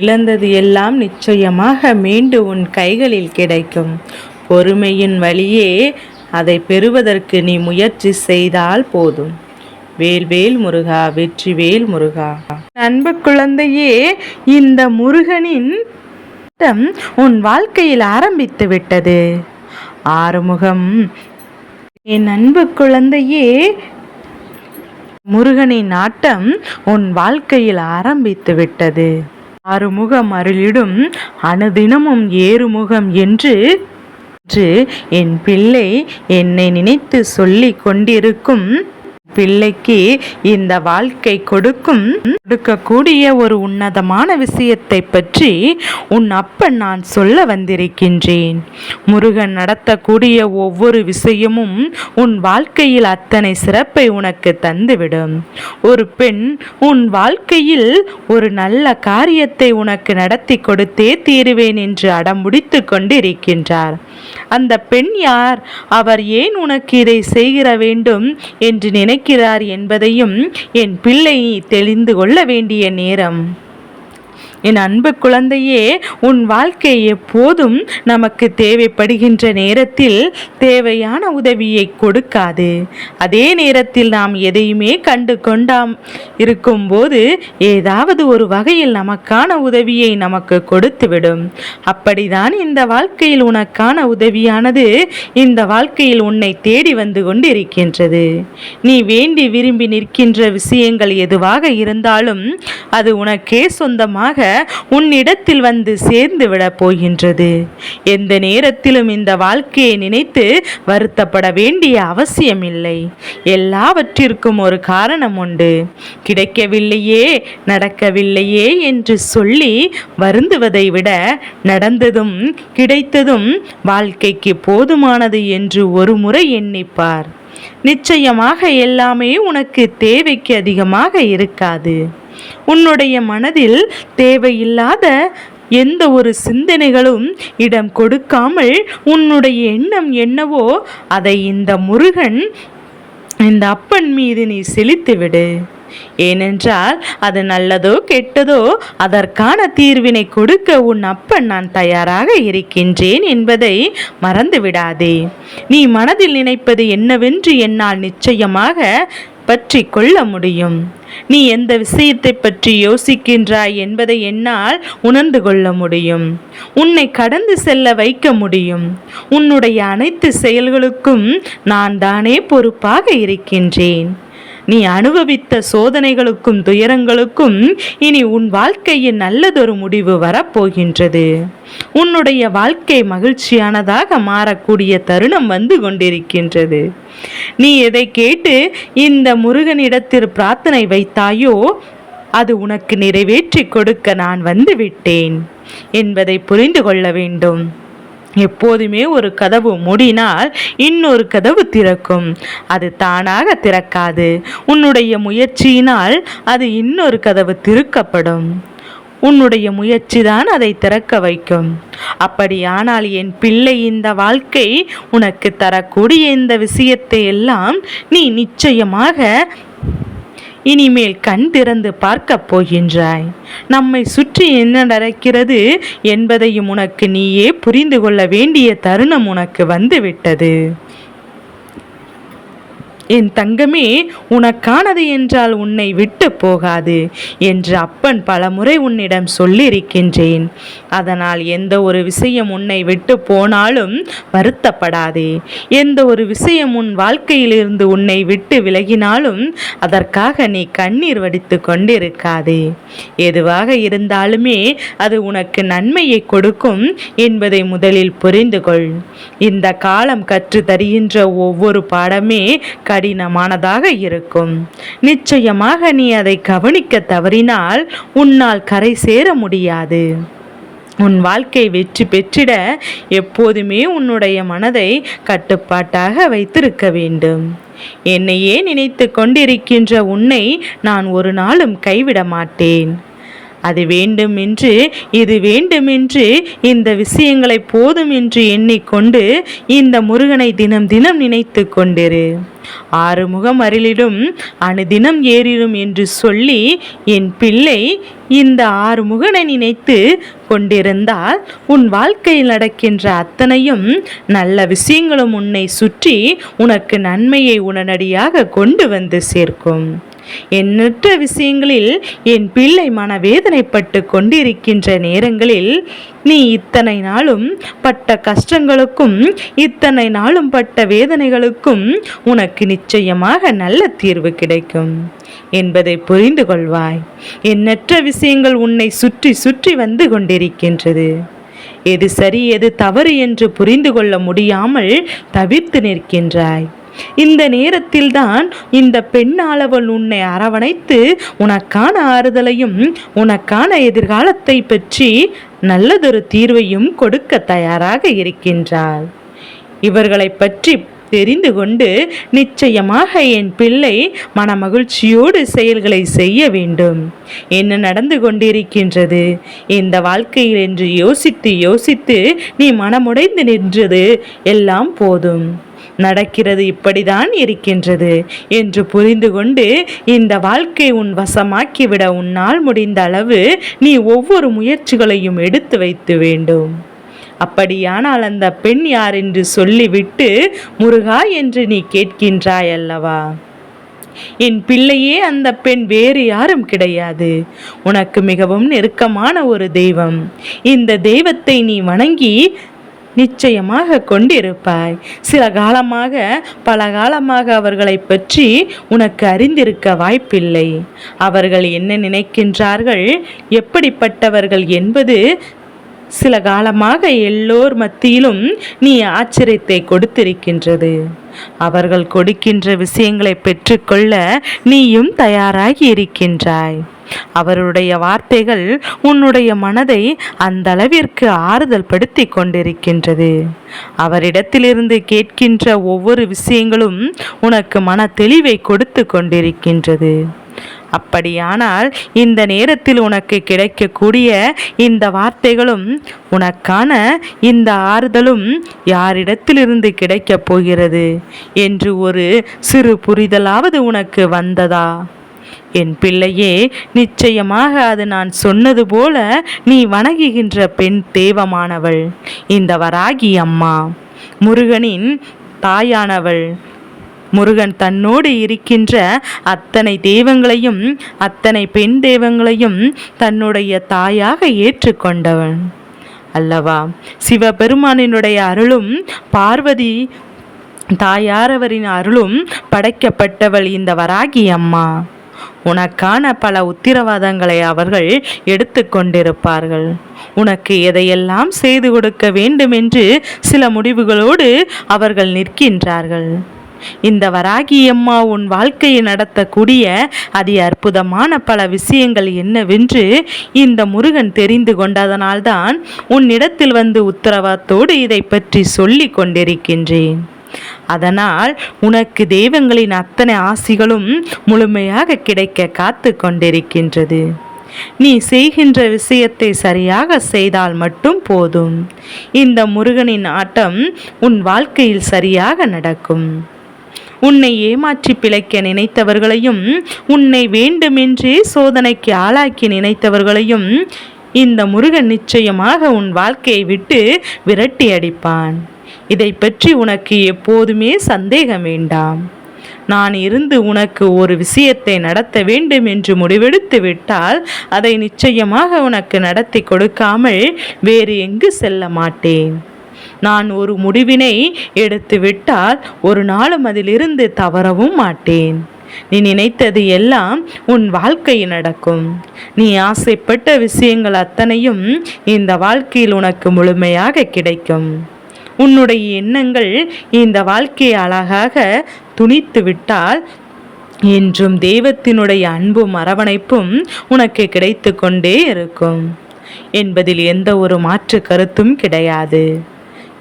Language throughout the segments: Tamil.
இழந்தது எல்லாம் நிச்சயமாக மீண்டு உன் கைகளில் கிடைக்கும். பொறுமையின் வழியே அதை பெறுவதற்கு நீ முயற்சி செய்தால் போதும். வேல்வேல் முருகா வெற்றிவேல் முருகா. அன்பு குழந்தையே இந்த முருகனின் உன் வாழ்க்கையில் ஆரம்பித்து விட்டது. ஆறுமுகம். என் அன்பு குழந்தையே முருகனின் ஆட்டம் உன் வாழ்க்கையில் ஆரம்பித்து விட்டது. ஆறுமுகம் அருளிடும் அனுதினமும் ஏறுமுகம் என்று என்று என் பிள்ளை என்னை நினைத்து சொல்லிக் கொண்டிருக்கும் பிள்ளைக்கு இந்த வாழ்க்கை கொடுக்கும் கொடுக்கக்கூடிய ஒரு உன்னதமான விஷயத்தை பற்றி உன் அப்பன் நான் சொல்ல வந்திருக்கின்றேன். முருகன் நடத்தக்கூடிய ஒவ்வொரு விஷயமும் உன் வாழ்க்கையில் அத்தனை சிறப்பை உனக்கு தந்துவிடும். ஒரு பெண் உன் வாழ்க்கையில் ஒரு நல்ல காரியத்தை உனக்கு நடத்தி கொடுத்தே தீருவேன் என்று அடம்பிடித்து கொண்டிருக்கின்றார். அந்த பெண் யார்? அவர் ஏன் உனக்கு இதை செய்கிற வேண்டும் என்று நினைக்கிறார் என்பதையும் என் பிள்ளை நீ தெரிந்து கொள்ள வேண்டிய நேரம். என் அன்பு குழந்தையே உன் வாழ்க்கை எப்போதும் நமக்கு தேவைப்படுகின்ற நேரத்தில் தேவையான உதவியை கொடுக்காது. அதே நேரத்தில் நாம் எதையுமே கண்டு கொண்டாம் இருக்கும்போது ஏதாவது ஒரு வகையில் நமக்கான உதவியை நமக்கு கொடுத்துவிடும். அப்படிதான் இந்த வாழ்க்கையில் உனக்கான உதவியானது இந்த வாழ்க்கையில் உன்னை தேடி வந்து கொண்டிருக்கின்றது. நீ வேண்டி விரும்பி நிற்கின்ற விஷயங்கள் எதுவாக இருந்தாலும் அது உனக்கே சொந்தமாக உன்னிடத்தில் வந்து சேர்ந்து விடப் போகின்றது. எந்த நேரத்திலும் இந்த வாழ்க்கையை நினைத்து வருத்தப்பட வேண்டிய அவசியமில்லை. எல்லாவற்றிற்கும் ஒரு காரணம் உண்டு. கிடைக்கவில்லையே நடக்கவில்லையே என்று சொல்லி வருந்துவதை விட நடந்ததும் கிடைத்ததும் வாழ்க்கைக்கு போதுமானது என்று ஒரு முறை எண்ணிப்பார். நிச்சயமாக எல்லாமே உனக்கு தேவைக்கு அதிகமாக இருக்காது. உன்னுடைய மனதில் தேவையில்லாத எந்த ஒரு சிந்தனைகளும் இடம் கொடுக்காமல் உன்னுடைய எண்ணம் என்னவோ அதை இந்த முருகன் இந்த அப்பன் மீது நீ செலுத்திவிடு. ஏனென்றால் அது நல்லதோ கெட்டதோ அதற்கான தீர்வினை கொடுக்க உன் அப்பன் நான் தயாராக இருக்கின்றேன் என்பதை மறந்து விடாதே நீ மனதில் நினைப்பது என்னவென்று என்னால் நிச்சயமாக பற்றி கொள்ள முடியும். நீ எந்த விஷயத்தை பற்றி யோசிக்கின்றாய் என்பதை என்னால் உணர்ந்து கொள்ள முடியும். உன்னை கடந்து செல்ல வைக்க முடியும். உன்னுடைய அனைத்து செயல்களுக்கும் நான் தானே பொறுப்பாக இருக்கின்றேன். நீ அனுபவித்த சோதனைகளுக்கும் துயரங்களுக்கும் இனி உன் வாழ்க்கையின் நல்லதொரு முடிவு வரப்போகின்றது. உன்னுடைய வாழ்க்கை மகிழ்ச்சியானதாக மாறக்கூடிய தருணம் வந்து கொண்டிருக்கின்றது. நீ எதை கேட்டு இந்த முருகனிடத்தில் பிரார்த்தனை வைத்தாயோ அது உனக்கு நிறைவேற்றி கொடுக்க நான் வந்து விட்டேன் என்பதை புரிந்து கொள்ள வேண்டும். எப்போதுமே ஒரு கதவு மூடினால் இன்னொரு கதவு திறக்கும். அது தானாக திறக்காது. உன்னுடைய முயற்சியினால் அது இன்னொரு கதவு திறக்கப்படும் உன்னுடைய முயற்சி தான் அதை திறக்க வைக்கும். அப்படியானால் என் பிள்ளை இந்த வாழ்க்கை உனக்கு தரக்கூடிய இந்த விஷயத்தை எல்லாம் நீ நிச்சயமாக இனிமேல் கண் திறந்து பார்க்கப் போகின்றாய். நம்மை சுற்றி என்ன நடக்கிறது என்பதையும் உனக்கு நீயே புரிந்து கொள்ள வேண்டிய தருணம் உனக்கு வந்துவிட்டது. என் தங்கமே உனக்கானது என்றால் உன்னை விட்டு போகாது என்று அப்பன் பலமுறை உன்னிடம் சொல்லியிருக்கின்றேன். அதனால் எந்த ஒரு விஷயம் உன்னை விட்டு போனாலும் வருத்தப்படாதே. எந்த ஒரு விஷயம் உன் வாழ்க்கையிலிருந்து உன்னை விட்டு விலகினாலும் அதற்காக நீ கண்ணீர் வடித்து கொண்டிருக்காதே. எதுவாக இருந்தாலுமே அது உனக்கு நன்மையை கொடுக்கும் என்பதை முதலில் புரிந்து கொள் இந்த காலம் கற்று தருகின்ற ஒவ்வொரு பாடமே கடினமானதாக இருக்கும். நிச்சயமாக நீ அதை கவனிக்க தவறினால் உன்னால் கரை சேர முடியாது. உன் வாழ்க்கை வெற்றி பெற்றிட எப்போதுமே உன்னுடைய மனதை கட்டுப்பாட்டாக வைத்திருக்க வேண்டும். என்னையே நினைத்து கொண்டிருக்கின்ற உன்னை நான் ஒரு நாளும் கைவிட மாட்டேன். அது வேண்டுமென்று இது வேண்டுமென்று இந்த விஷயங்களை போதும் என்று எண்ணிக்கொண்டு இந்த முருகனை தினம் தினம் நினைத்து கொண்டிரு. ஆறுமுகம் அருளிடும் அணுதினம் ஏறிடும் என்று சொல்லி என் பிள்ளை இந்த ஆறுமுகனை நினைத்து கொண்டிருந்தால் உன் வாழ்க்கையில் நடக்கின்ற அத்தனையும் நல்ல விஷயங்களும் உன்னை சுற்றி உனக்கு நன்மையை உடனடியாக கொண்டு வந்து சேர்க்கும். எண்ணற்ற விஷயங்களில் என் பிள்ளை மனவேதனைப்பட்டு கொண்டிருக்கின்ற நேரங்களில் நீ இத்தனை நாளும் பட்ட கஷ்டங்களுக்கும் இத்தனை நாளும் பட்ட வேதனைகளுக்கும் உனக்கு நிச்சயமாக நல்ல தீர்வு கிடைக்கும் என்பதை புரிந்து கொள்வாய். எண்ணற்ற விஷயங்கள் உன்னை சுற்றி சுற்றி வந்து கொண்டிருக்கின்றது. எது சரி எது தவறு என்று புரிந்து கொள்ள முடியாமல் தவிர்த்து நிற்கின்றாய். இந்த நேரத்தில்தான் இந்த பெண்ணாளவள் உன்னை அரவணைத்து உனக்கான ஆறுதலையும் உனக்கான எதிர்காலத்தை பற்றி நல்லதொரு தீர்வையும் கொடுக்க தயாராக இருக்கின்றாள். இவர்களை பற்றி தெரிந்து கொண்டு நிச்சயமாக என் பிள்ளை மனமகிழ்ச்சியோடு செயல்களை செய்ய வேண்டும். என்ன நடந்து கொண்டிருக்கின்றது? இந்த வாழ்க்கையில் என்று யோசித்து யோசித்து நீ மனமுடைந்து நின்றது எல்லாம் போதும். நடக்கிறது இப்படிதான் இருக்கின்றது. என்று புரிந்து கொண்டு இந்த வாழ்க்கை உன் வசமாக்கிவிட உன்னால் முடிந்த அளவு நீ ஒவ்வொரு முயற்சிகளையும் எடுத்து வைத்து வேண்டும். அப்படியானால் அந்த பெண் யார் என்று சொல்லிவிட்டு முருகா என்று நீ கேட்கின்றாய் அல்லவா? என் பிள்ளையே அந்த பெண் வேறு யாரும் கிடையாது. உனக்கு மிகவும் நெருக்கமான ஒரு தெய்வம். இந்த தெய்வத்தை நீ வணங்கி நிச்சயமாக கொண்டிருப்பாய். சில காலமாக பல காலமாக அவர்களை பற்றி உனக்கு அறிந்திருக்க வாய்ப்பில்லை. அவர்கள் என்ன நினைக்கின்றார்கள்? எப்படிப்பட்டவர்கள் என்பது சில காலமாக எல்லோர் மத்தியிலும் நீ ஆச்சரியத்தை கொடுத்திருக்கின்றது. அவர்கள் கொடுக்கின்ற விஷயங்களை பெற்றுக்கொள்ள நீயும் தயாராகி இருக்கின்றாய். அவருடைய வார்த்தைகள் உன்னுடைய மனதை அந்த அளவிற்கு ஆறுதல் படுத்தி கொண்டிருக்கின்றது. அவரிடத்திலிருந்து கேட்கின்ற ஒவ்வொரு விஷயங்களும் உனக்கு மன தெளிவை கொடுத்து கொண்டிருக்கின்றது. அப்படியானால் இந்த நேரத்தில் உனக்கு கிடைக்கக்கூடிய இந்த வார்த்தைகளும் உனக்கான இந்த ஆறுதலும் யாரிடத்திலிருந்து கிடைக்கப் போகிறது? என்று ஒரு சிறு புரிதலாவது உனக்கு வந்ததா? என் பிள்ளையே நிச்சயமாக அது நான் சொன்னது போல நீ வணங்குகின்ற பெண் தேவமானவள் இந்த வராகி அம்மா முருகனின் தாயானவள். முருகன் தன்னோடு இருக்கின்ற அத்தனை தெய்வங்களையும் அத்தனை பெண் தெய்வங்களையும் தன்னுடைய தாயாக ஏற்றுக்கொண்டவன் அல்லவா சிவபெருமானினுடைய அருளும் பார்வதி தாயாரவரின் அருளும் படைக்கப்பட்டவள் இந்த வராகி அம்மா. உனக்கான பல உத்திரவாதங்களை அவர்கள் எடுத்து கொண்டிருப்பார்கள் உனக்கு எதையெல்லாம் செய்து கொடுக்க வேண்டும் என்று சில முடிவுகளோடு அவர்கள் நிற்கின்றார்கள். இந்த வராகியம்மா உன் வாழ்க்கையை நடத்தக்கூடிய அதி அற்புதமான பல விஷயங்கள் என்னவென்று இந்த முருகன் தெரிந்து கொண்டதனால்தான் உன்னிடத்தில் வந்து உத்தரவாதத்தோடு இதை பற்றி சொல்லி கொண்டிருக்கின்றேன். அதனால் உனக்கு தெய்வங்களின் அத்தனை ஆசிகளும் முழுமையாக கிடைக்க காத்து கொண்டிருக்கின்றது நீ செய்கின்ற விஷயத்தை சரியாக செய்தால் மட்டும் போதும். இந்த முருகனின் ஆட்டம் உன் வாழ்க்கையில் சரியாக நடக்கும். உன்னை ஏமாற்றி பிழைக்க நினைத்தவர்களையும் உன்னை வேண்டுமென்றே சோதனைக்கு ஆளாக்கி நினைத்தவர்களையும் இந்த முருகன் நிச்சயமாக உன் வாழ்க்கையை விட்டு விரட்டி அடிப்பான் இதை பற்றி உனக்கு எப்போதுமே சந்தேகம் வேண்டாம். நான் இருந்து உனக்கு ஒரு விஷயத்தை நடத்த வேண்டும் என்று முடிவெடுத்து விட்டால் அதை நிச்சயமாக உனக்கு நடத்தி கொடுக்காமல் வேறு எங்கு செல்ல மாட்டேன். நான் ஒரு முடிவினை எடுத்து விட்டால் ஒரு நாளும் அதிலிருந்து தவறவும் மாட்டேன். நீ நினைத்தது எல்லாம் உன் வாழ்க்கையில் நடக்கும். நீ ஆசைப்பட்ட விஷயங்கள் அத்தனையும் இந்த வாழ்க்கையில் உனக்கு முழுமையாக கிடைக்கும். உன்னுடைய எண்ணங்கள் இந்த வாழ்க்கையை அழகாக துணித்து விட்டால் என்றும் தெய்வத்தினுடைய அன்பும் அரவணைப்பும் உனக்கு கிடைத்து கொண்டே இருக்கும். என்பதில் எந்த ஒரு மாற்று கருத்தும் கிடையாது.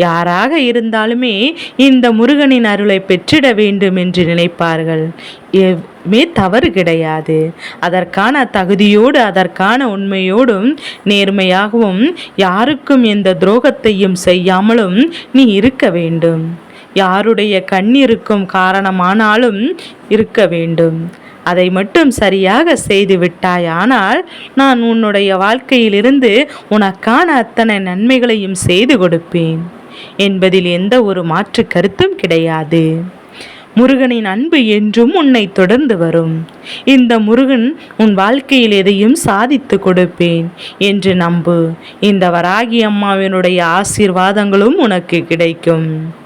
யாராக இருந்தாலுமே இந்த முருகனின் அருளை பெற்றிட வேண்டும் என்று நினைப்பார்கள். எதுவுமே தவறு கிடையாது. அதற்கான தகுதியோடு அதற்கான உண்மையோடும் நேர்மையாகவும் யாருக்கும் எந்த துரோகத்தையும் செய்யாமலும் நீ இருக்க வேண்டும். யாருடைய கண்ணிருக்கும் காரணமானாலும் இருக்க வேண்டும். அதை மட்டும் சரியாக செய்து விட்டாயானால் நான் உன்னுடைய வாழ்க்கையிலிருந்து உனக்கான அத்தனை நன்மைகளையும் செய்து கொடுப்பேன். என்பதில் எந்த ஒரு மாற்று கருத்தும் கிடையாது. முருகனின் அன்பு என்றும் உன்னை தொடர்ந்து வரும். இந்த முருகன் உன் வாழ்க்கையில் எதையும் சாதித்து கொடுப்பேன் என்று நம்பு. இந்த வராகி அம்மாவினுடைய ஆசீர்வாதங்களும் உனக்கு கிடைக்கும்.